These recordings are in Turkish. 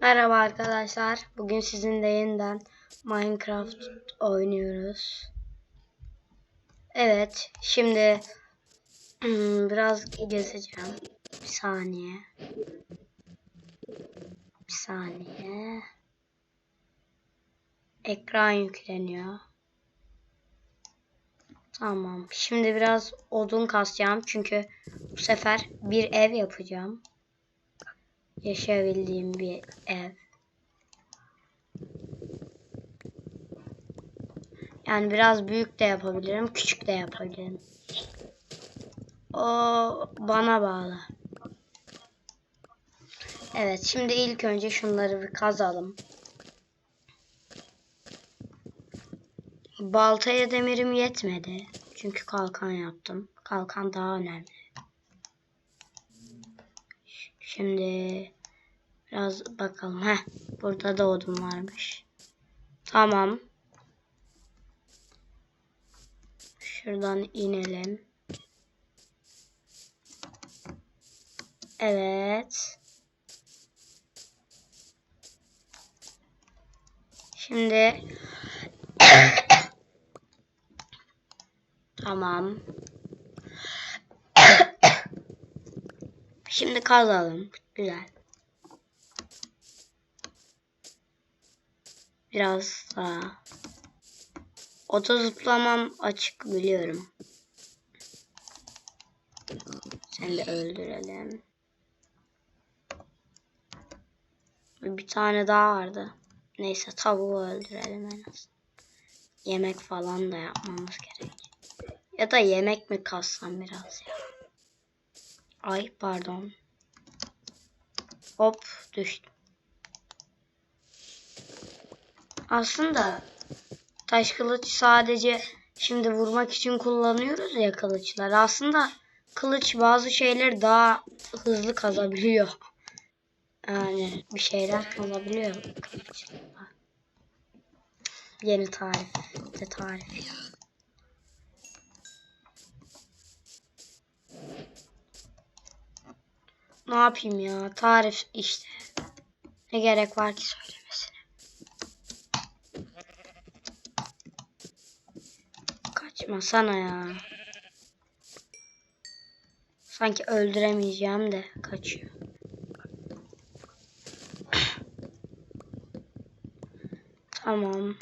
Merhaba arkadaşlar. Bugün sizinle yeniden Minecraft oynuyoruz. Evet, şimdi hmm, biraz gezeceğim. Bir saniye. Bir saniye. Ekran yükleniyor. Tamam. Şimdi biraz odun kasacağım çünkü bu sefer bir ev yapacağım yaşayabildiğim bir ev. Yani biraz büyük de yapabilirim, küçük de yapabilirim. O bana bağlı. Evet, şimdi ilk önce şunları bir kazalım. Baltaya demirim yetmedi. Çünkü kalkan yaptım. Kalkan daha önemli. Şimdi biraz bakalım. Heh, burada da odun varmış. Tamam. Şuradan inelim. Evet. Şimdi tamam. Şimdi kazalım. Güzel. Biraz daha. Oto zıplamam açık biliyorum. Seni de öldürelim. Bir tane daha vardı. Neyse tavuğu öldürelim en az. Yemek falan da yapmamız gerek. Ya da yemek mi kassam biraz ya. Ay pardon. Hop düştüm. Aslında taş kılıç sadece şimdi vurmak için kullanıyoruz ya kılıçlar. Aslında kılıç bazı şeyleri daha hızlı kazabiliyor. Yani bir şeyler kazabiliyor kılıçla. Yeni tarif de tarif ya. Ne yapayım ya? Tarif işte. Ne gerek var ki söylemesine? Kaçma sana ya. Sanki öldüremeyeceğim de kaçıyor. tamam.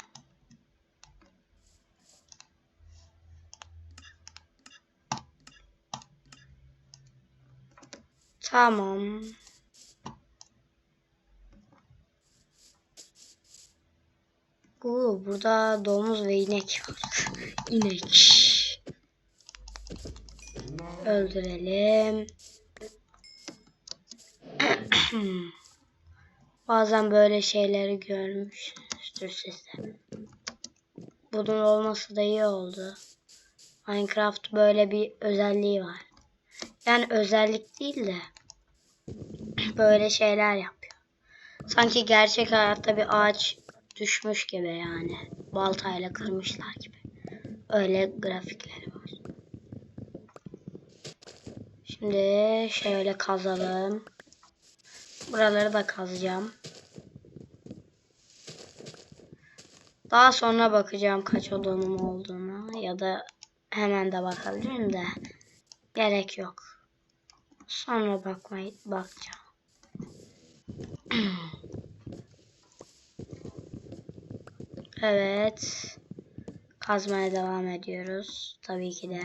Tamam. Oo, burada domuz ve inek var. inek. Öldürelim. Bazen böyle şeyleri görmüşsünüzdür siz de. Bunun olması da iyi oldu. Minecraft böyle bir özelliği var. Yani özellik değil de böyle şeyler yapıyor. Sanki gerçek hayatta bir ağaç düşmüş gibi yani. Baltayla kırmışlar gibi. Öyle grafikleri var. Şimdi şöyle kazalım. Buraları da kazacağım. Daha sonra bakacağım kaç odunum olduğunu ya da hemen de bakabilirim de gerek yok. Sonra bakmayı bakacağım. Evet. Kazmaya devam ediyoruz. Tabii ki de.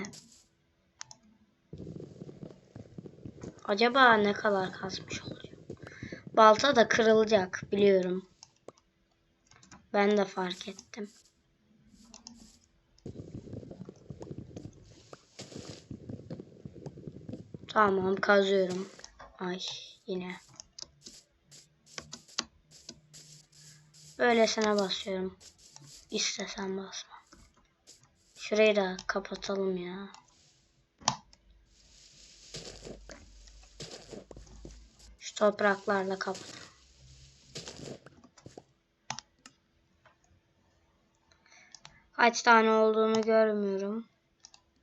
Acaba ne kadar kazmış olacak? Balta da kırılacak biliyorum. Ben de fark ettim. Tamam kazıyorum. Ay yine. Böylesine basıyorum. İstesem basma. Şurayı da kapatalım ya. Şu topraklarla kapatalım. Kaç tane olduğunu görmüyorum.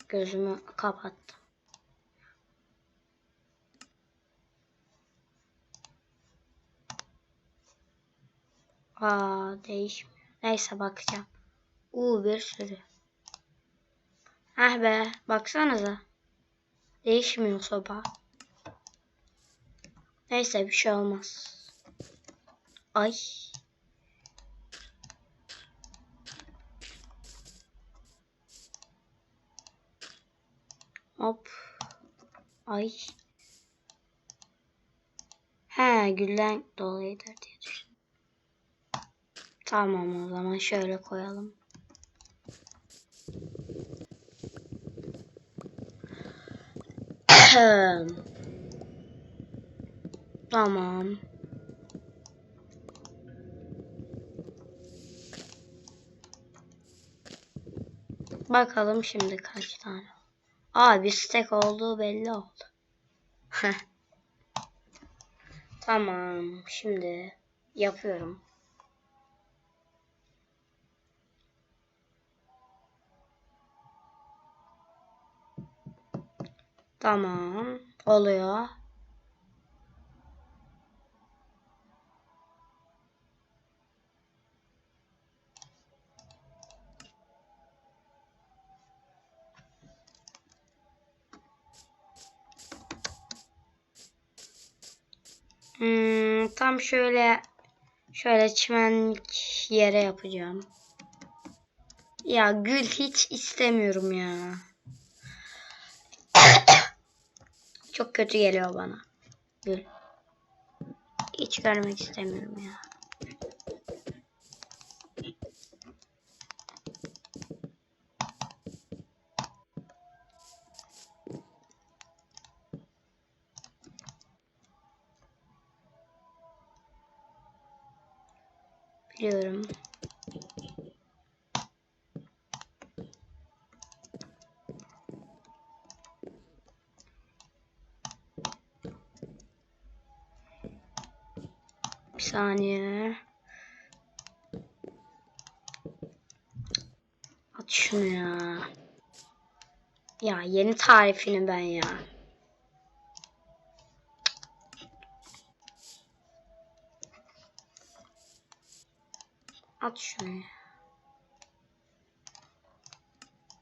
Gözümü kapattım. Aa değişmiyor. Neyse bakacağım. Uuu bir sürü. Ah be baksanıza. Değişmiyor soba. Neyse bir şey olmaz. Ay. Hop. Ay. He gülden dolayıdır diye. Tamam o zaman şöyle koyalım. tamam. Bakalım şimdi kaç tane. Aa bir stek olduğu belli oldu. Tamam şimdi yapıyorum. Tamam oluyor. Hmm, tam şöyle şöyle çimenlik yere yapacağım. Ya gül hiç istemiyorum ya. Çok kötü geliyor bana. Gül. Hiç görmek istemiyorum ya. Biliyorum. Saniye. At şunu ya. Ya yeni tarifini ben ya. At şunu ya.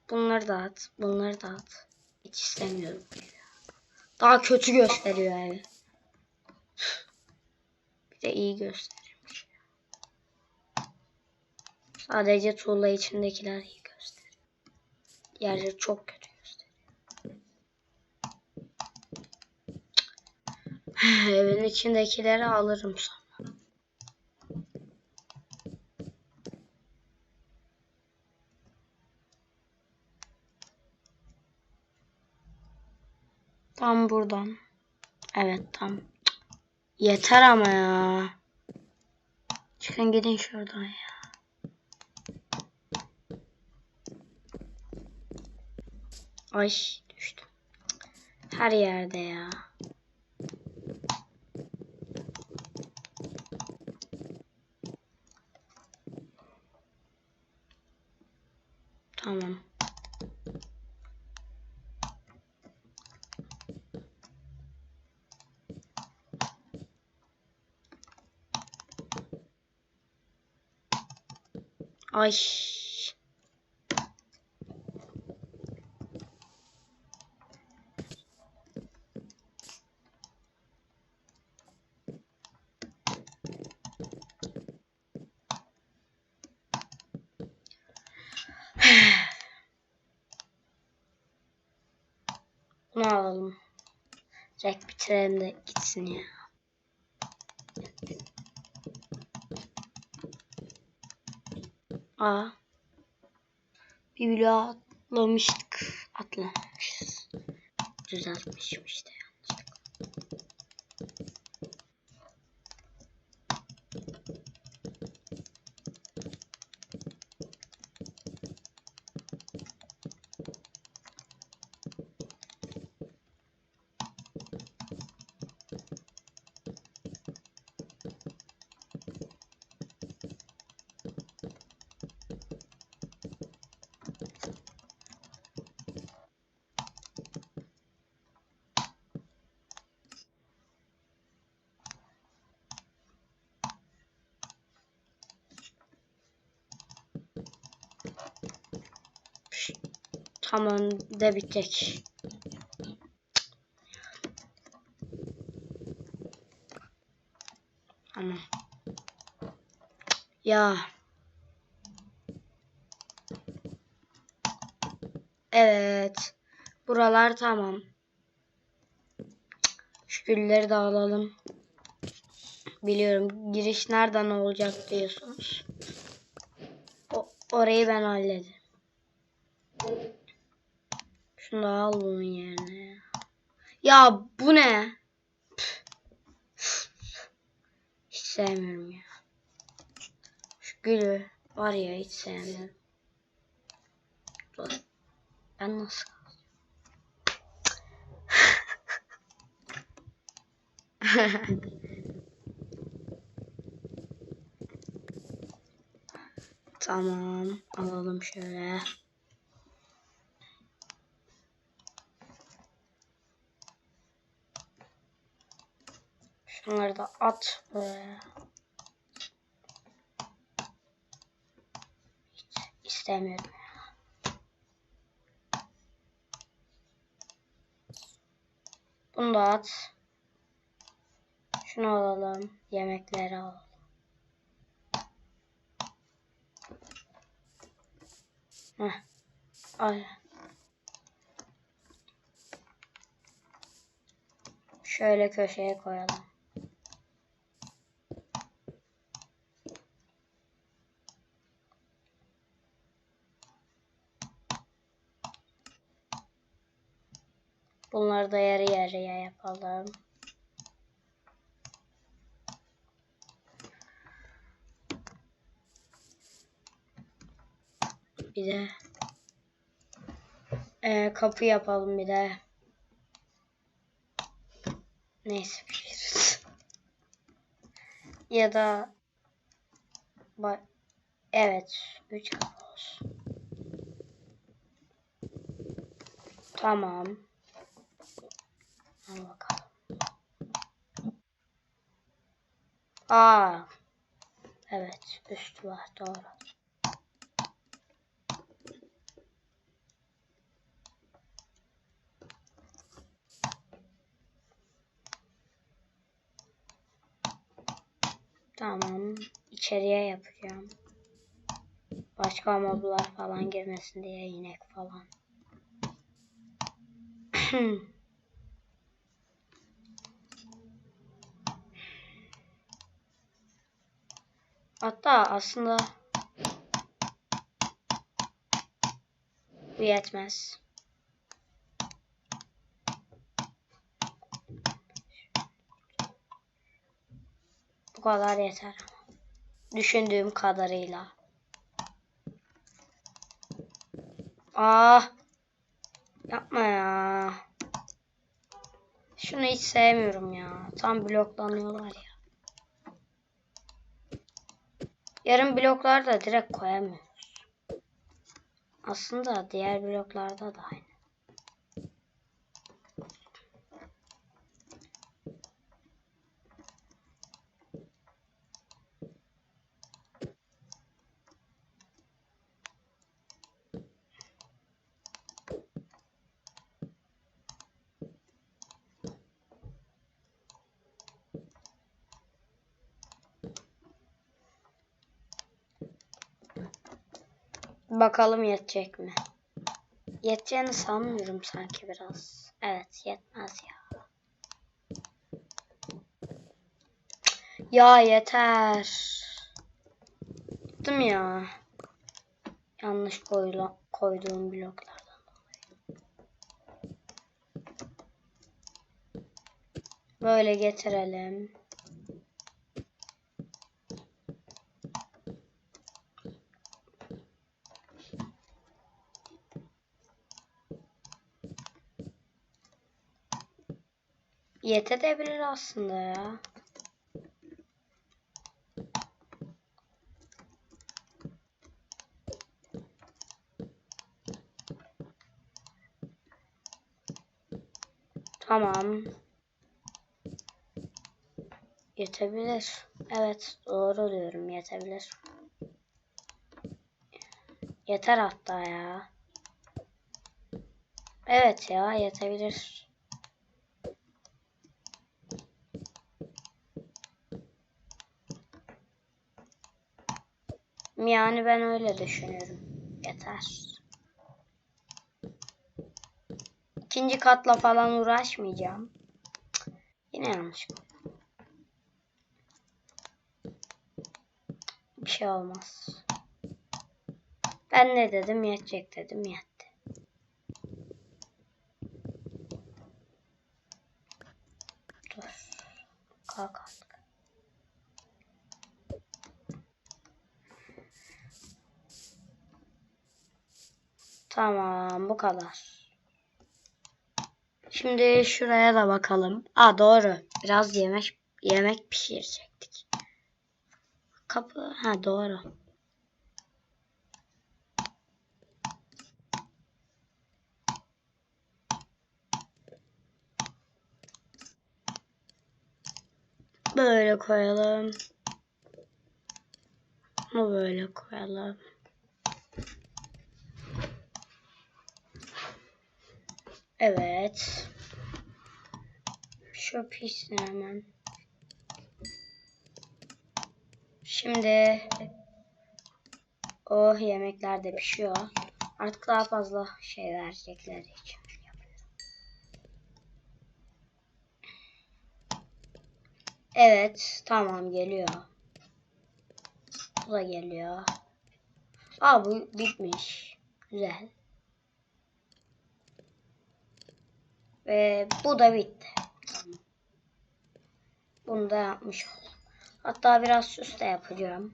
Bunları da at. Bunları da at. Hiç istemiyorum. Daha kötü gösteriyor evi. Bir de iyi gösterirmiş. Sadece tuğla içindekiler iyi gösteriyor. Diğerleri çok kötü gösteriyor. Evin içindekileri alırım sonra. Tam buradan. Evet tam. Yeter ama ya. Çıkın gidin şuradan ya. Ay düştüm. Her yerde ya. Tamam. Ay. Bunu alalım. Direkt bitirelim de gitsin ya. Aa. Bir bloğa atlamıştık. Atlamışız. Düzeltmişim işte Tam önde bir tek. Tamam. Ya. Evet. Buralar tamam. Şu gülleri de alalım. Biliyorum giriş nereden olacak diyorsunuz. O, orayı ben hallederim. Şunu da al bunun yerine. Ya bu ne? Hiç sevmiyorum ya. Şu gülü var ya hiç sevmiyorum. Dur. Ben nasıl Tamam. Alalım şöyle. Şunları da at buraya. Hiç istemiyorum. Bunu da at. Şunu alalım. Yemekleri alalım. Heh. Ay. Şöyle köşeye koyalım. Bunları da yarı yarıya yapalım. Bir de e, kapı yapalım bir de. Neyse biliriz. ya da evet 3 kapı olsun. Tamam. Aa. Evet, üstü var doğru. Tamam. içeriye yapacağım. Başka moblar falan girmesin diye inek falan. Hatta aslında bu yetmez. Bu kadar yeter. Düşündüğüm kadarıyla. Ah. Yapma ya. Şunu hiç sevmiyorum ya. Tam bloklanıyorlar ya. Yarım bloklarda direkt koyamıyoruz. Aslında diğer bloklarda da aynı. Bakalım yetecek mi? Yeteceğini sanmıyorum sanki biraz. Evet yetmez ya. Ya yeter. Gittim ya. Yanlış koyla, koyduğum bloklardan dolayı. Böyle getirelim. Yetebilir aslında ya. Tamam. Yetebilir. Evet doğru diyorum yetebilir. Yeter hatta ya. Evet ya yetebilir. Yani ben öyle düşünüyorum. Yeter. İkinci katla falan uğraşmayacağım. Yine yanlış. Bir şey olmaz. Ben ne dedim yetecek dedim yetti. Dur. Kalk artık. Tamam bu kadar. Şimdi şuraya da bakalım. Aa doğru. Biraz yemek yemek pişirecektik. Kapı ha doğru. Böyle koyalım. Bunu böyle koyalım. Evet. Şu pişsin hemen. Şimdi o yemekler de pişiyor. Artık daha fazla şey verecekler için. Evet, tamam geliyor. Bu da geliyor. Aa bu bitmiş. Güzel. Ve bu da bitti. Bunu da yapmış oldum. Hatta biraz süs de yapacağım.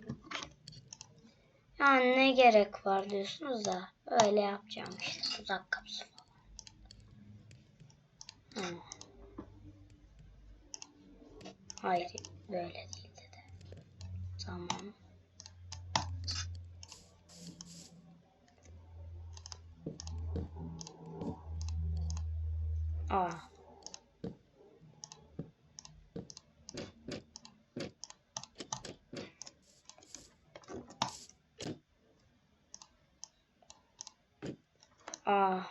Yani ne gerek var diyorsunuz da öyle yapacağım işte tuzak kapısı falan. Hı. Hayır böyle değil dedi. Tamam. Aa. Aa.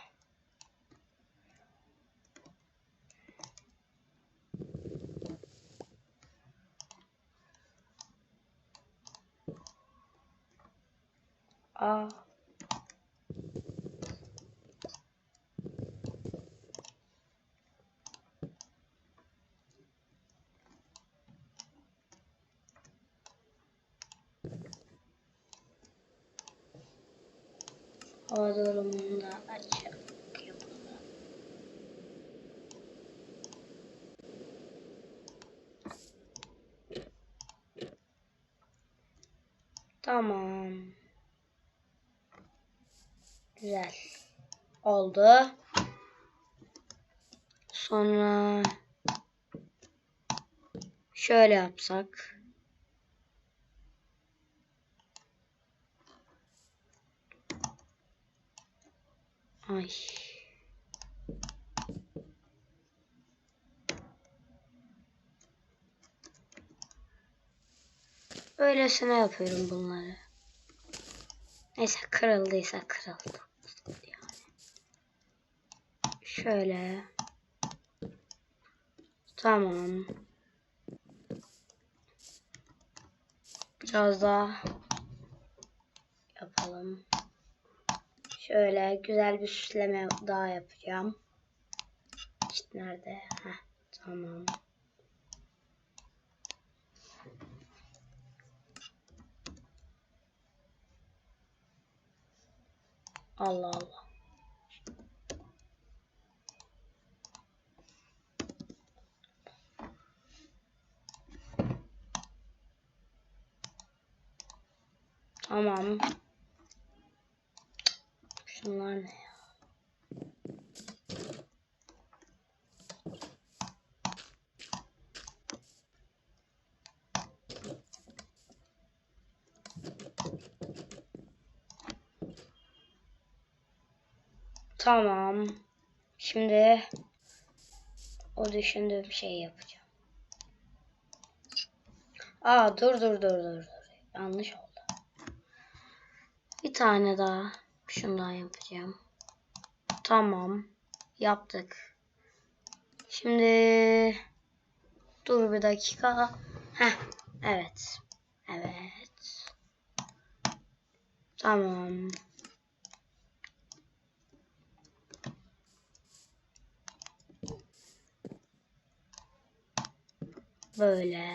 Aa. Hava durumunu da açık yapalım. Tamam. Güzel. Oldu. Sonra şöyle yapsak. Ay. Öylesine yapıyorum bunları. Neyse kırıldıysa kırıldı. Yani. Şöyle. Tamam. Biraz daha yapalım. Şöyle güzel bir süsleme daha yapacağım. İşte nerede? Heh, tamam. Allah Allah. Tamam. Şunlar ne ya? Tamam. Şimdi o düşündüğüm şeyi yapacağım. Aa dur dur dur dur dur. Yanlış oldu. Bir tane daha şundan yapacağım. Tamam. yaptık. Şimdi dur bir dakika. Heh, evet. Evet. Tamam. Böyle.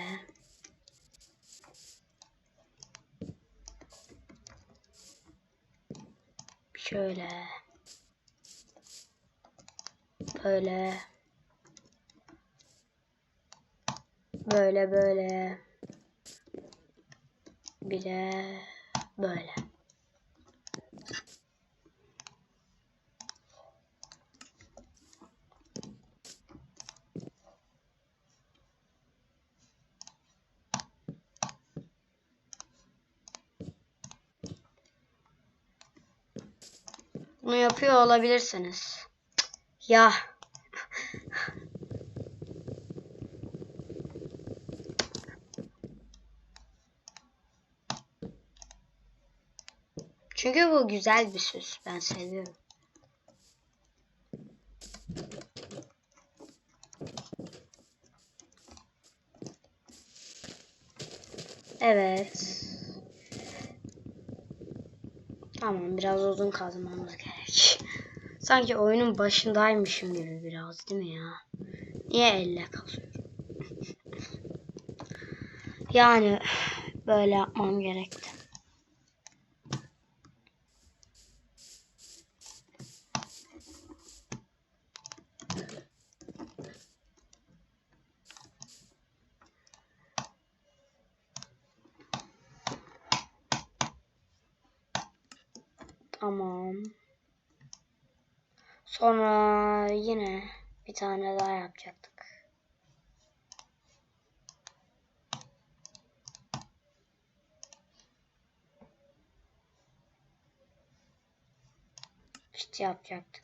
Şöyle. Böyle. Böyle böyle. Bir de böyle. Bunu yapıyor olabilirsiniz. Ya. Çünkü bu güzel bir süs. Ben seviyorum. Evet. Tamam biraz uzun kazmamız gerek. Sanki oyunun başındaymışım gibi biraz değil mi ya? Niye elle kazıyorum? yani böyle yapmam gerekti. Tamam. Sonra yine bir tane daha yapacaktık. İşte yapacaktık.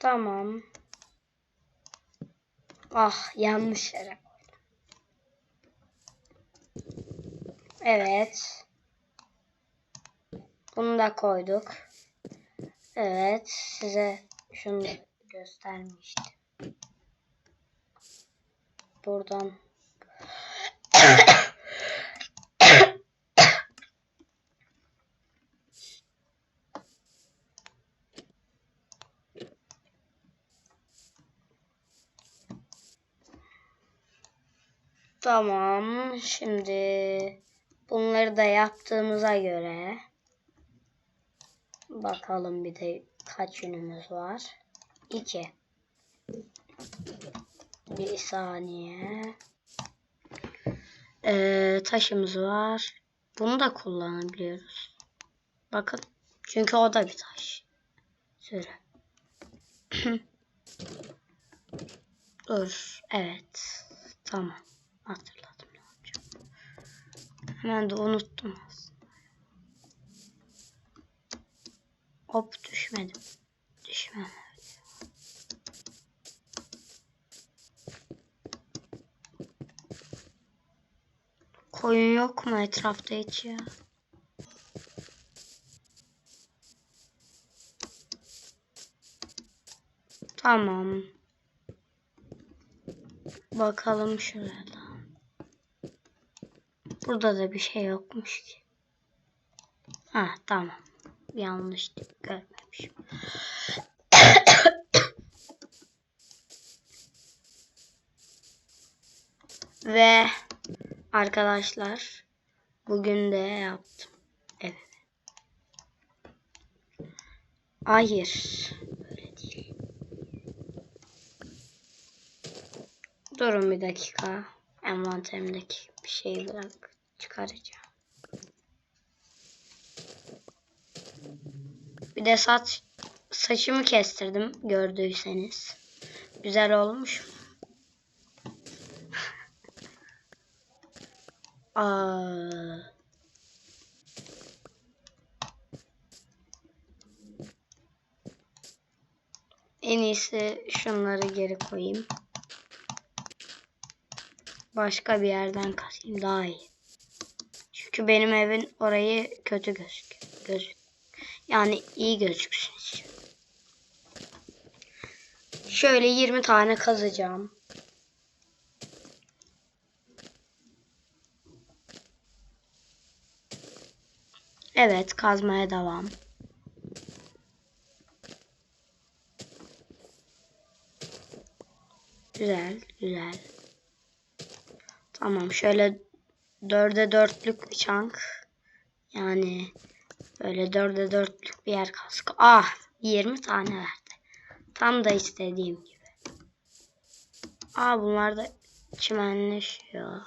Tamam. Ah yanlış yere Evet. Bunu da koyduk. Evet. Size şunu göstermiştim. Buradan Tamam. Şimdi bunları da yaptığımıza göre bakalım bir de kaç yönümüz var. 2 Bir saniye. Ee, taşımız var. Bunu da kullanabiliyoruz. Bakın. Çünkü o da bir taş. Süre. Dur. Evet. Tamam. Hatırladım. Hemen de unuttum aslında. Hop düşmedim. Düşmem. Koyun yok mu etrafta hiç ya? Tamam. Bakalım şurada. Burada da bir şey yokmuş ki. Ha tamam. Yanlış görmemişim. Ve arkadaşlar bugün de yaptım. Evet. Hayır. Böyle değil. Durun bir dakika. Envanterimdeki bir şeyi bırak çıkaracağım. Bir de saç saçımı kestirdim gördüyseniz. Güzel olmuş mu? Aa. En iyisi şunları geri koyayım. Başka bir yerden kasayım daha iyi. Çünkü benim evin orayı kötü gözük. Gözük. Yani iyi gözüksün. Şöyle 20 tane kazacağım. Evet, kazmaya devam. Güzel, güzel. Tamam, şöyle dörde dörtlük bir çank. Yani böyle dörde dörtlük bir yer kaskı. Ah, 20 tane verdi. Tam da istediğim gibi. Aa bunlar da çimenleşiyor.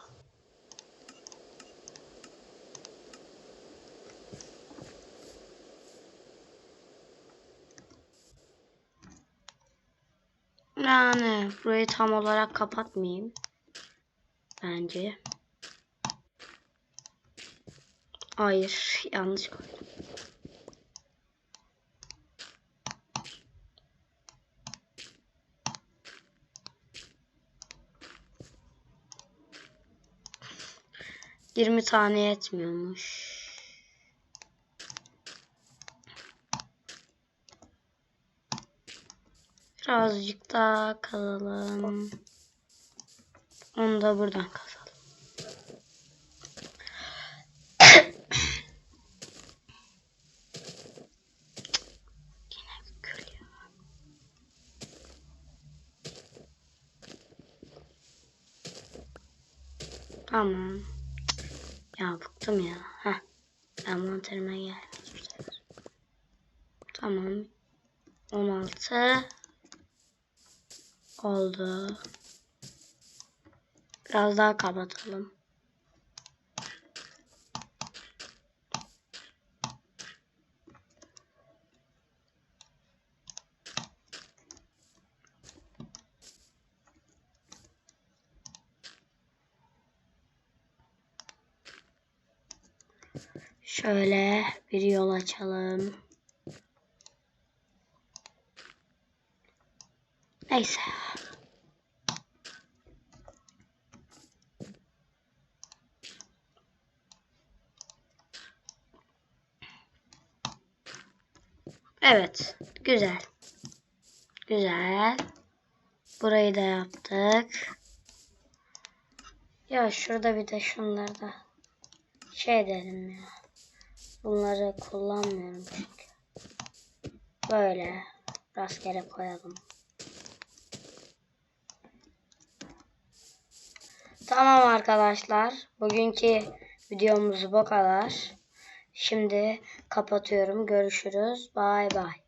Yani burayı tam olarak kapatmayayım. Bence. Hayır, yanlış koydum. Yirmi tane yetmiyormuş. Birazcık daha kazalım. Onu da buradan kazalım. Tamam. Ya bıktım ya. Heh. Envanterime gelmez bu sefer. Tamam. 16 oldu. Biraz daha kapatalım. Şöyle bir yol açalım. Neyse. Evet. Güzel. Güzel. Burayı da yaptık. Ya şurada bir de şunları da şey edelim ya. Bunları kullanmıyorum çünkü. Böyle rastgele koyalım. Tamam arkadaşlar. Bugünkü videomuz bu kadar. Şimdi kapatıyorum. Görüşürüz. Bay bay.